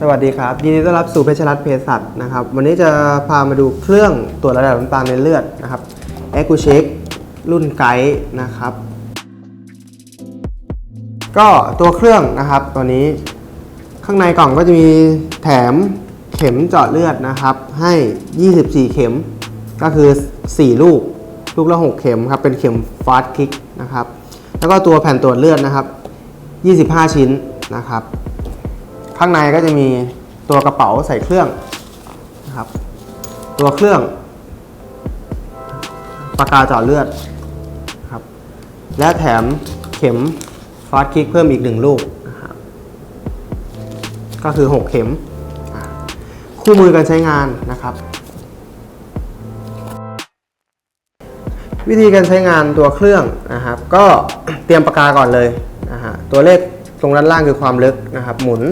สวัสดีครับ ยินดีต้อนรับสู่เพชรรัตน์เภสัชนะครับ วันนี้จะพามาดูเครื่องตรวจระดับน้ำตาลในเลือดนะครับ e c u c h e c รุ่นไกด์นะครับ ก็ตัวเครื่องนะครับตัวนี้ ข้างในกล่องก็จะมีแถมเข็มเจาะเลือดนะครับ ให้ 24 เข็มก็คือ 4 ลูก ลูกละ 6 เข็มครับ เป็นเข็มฟาสต์คิกนะครับ แล้วก็ตัวแผ่นตรวจเลือดนะครับ 25 ชิ้นนะครับ ข้างในก็จะมีตัวกระเป๋าใส่เครื่องนะครับ ตัวเครื่องปากกาเจาะเลือดครับ และแถมเข็มฟาสต์คิกเพิ่มอีกหนึ่งลูกนะครับก็คือ 6 เข็ม คู่มือการใช้งานนะครับ วิธีการใช้งานตัวเครื่องนะครับ ก็เตรียมปากกาก่อนเลยนะฮะตัวเลขตรงด้านล่างคือความลึกนะครับ หมุน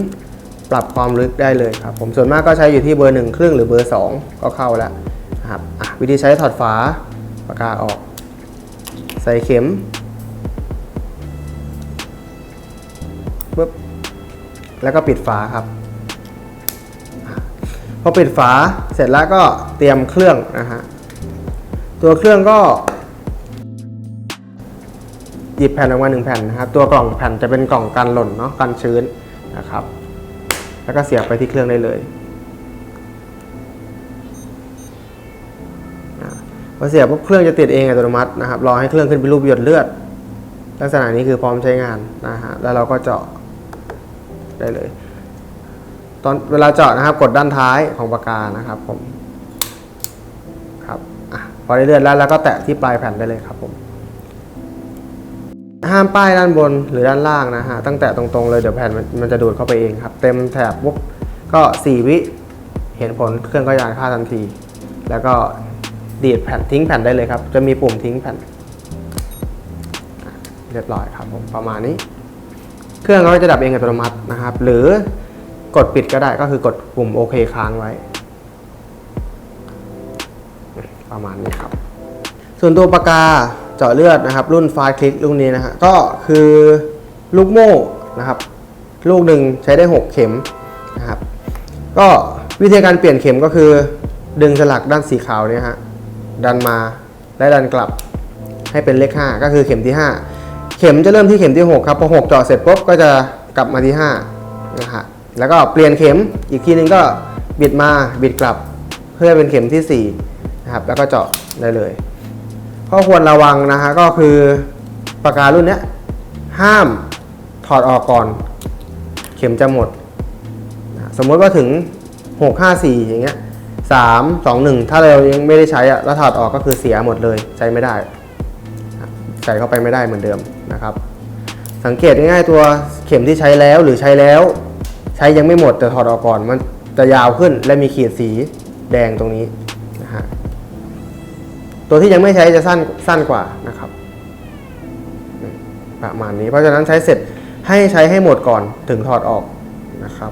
ปรับความลึกได้เลยครับผมส่วนมากก็ใช้อยู่ที่เบอร์หนึ่งครึ่งหรือเบอร์ 2 ก็เข้าแล้วนะครับวิธีใช้ถอดฝาปากกาออก ใส่เข็มปึ๊บแล้วก็ปิดฝาครับพอปิดฝาเสร็จแล้วก็เตรียมเครื่องนะฮะตัวเครื่องก็หยิบแผ่นออกมาหนึ่งแผ่นนะครับ ตัวกล่องแผ่นจะเป็นกล่องกันหล่นเนาะกันชื้นนะครับ แล้วก็เสียบไปที่เครื่องได้เลยอะพอเสียบปุ๊บเครื่องจะติดเองอัตโนมัตินะครับ รอให้เครื่องขึ้นเป็นรูปหยดเลือด ลักษณะนี้คือพร้อมใช้งานนะฮะ แล้วเราก็เจาะได้เลย ตอนเวลาเจาะนะครับกดด้านท้ายของปากกานะครับผม ครับอพอได้เลือดแล้วแล้วก็แตะที่ปลายแผ่นได้เลยครับ ห้ามป้ายด้านบนหรือด้านล่างนะฮะ ตั้งแต่ตรงๆเลยเดี๋ยวแผ่นมันจะดูดเข้าไปเองครับ เต็มแถบปุ๊บก็ 4 วิเห็นผลเครื่องก็ยานค่าทันที แล้วก็ดีดแผ่นทิ้งแผ่นได้เลยครับ จะมีปุ่มทิ้งแผ่น เรียบร้อยครับผมประมาณนี้ เครื่องก็จะดับเองอัตโนมัตินะครับ หรือกดปิดก็ได้ก็คือกดปุ่มโอเคค้างไว้ ประมาณนี้ครับ ส่วนตัวปากกา เจาะเลือดนะครับ รุ่นฟาคลิกรุ่นนี้นะฮะก็คือลูกโม่นะครับ ลูกหนึ่งใช้ได้ 6 เข็มนะครับ ก็วิธีการเปลี่ยนเข็มก็คือ ดึงสลักด้านสีขาวเนี่ยฮะดันมาและดันกลับให้เป็นเลข 5 ก็คือเข็มที่ 5 เข็มจะเริ่มที่เข็มที่ 6 ครับพอ6เจาะเสร็จปุ๊บก็จะกลับมาที่5นะฮะแล้วก็เปลี่ยนเข็มอีกทีนึงก็บิดมาบิดกลับเพื่อเป็นเข็มที่4นะครับแล้วก็เจาะได้เลย ข้อควรระวังนะฮะก็คือปากการุ่นเนี้ยห้ามถอดออกก่อน เข็มจะหมดนะสมมติว่าถึง 654 อย่างเงี้ย3 2 1 ถ้าเรายังไม่ได้ใช้อะแล้วถอดออกก็คือเสียหมดเลยใช้ไม่ได้ ใส่เข้าไปไม่ได้เหมือนเดิมนะครับ สังเกตง่ายๆตัวเข็มที่ใช้แล้วหรือใช้แล้ว ใช้ยังไม่หมดแต่ถอดออกก่อนมันจะยาวขึ้นและมีขีดสีแดงตรงนี้ ตัวที่ยังไม่ใช้จะสั้นสั้นกว่านะครับ ประมาณนี้ เพราะฉะนั้นใช้เสร็จให้ใช้ให้หมดก่อนถึงถอดออกนะครับ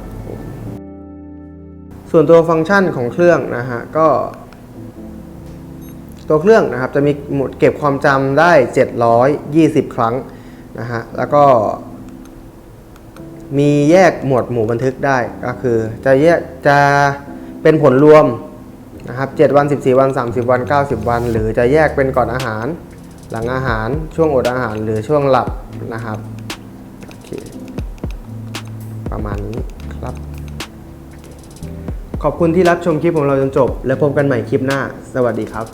ส่วนตัวฟังก์ชันของเครื่องนะฮะก็ ตัวเครื่องนะครับจะมีหมดเก็บความจำได้ 720 ครั้งนะฮะแล้วก็มีแยกหมวดหมู่บันทึกได้ก็คือจะแยกจะเป็นผลรวม นะครับ7วัน 14 วัน 30 วัน 90 วัน หรือจะแยกเป็นก่อนอาหาร หลังอาหารช่วงอดอาหารหรือช่วงหลับนะครับโอเคประมาณนี้ครับ ขอบคุณที่รับชมคลิปของเราจนจบ และพบกันใหม่คลิปหน้า สวัสดีครับ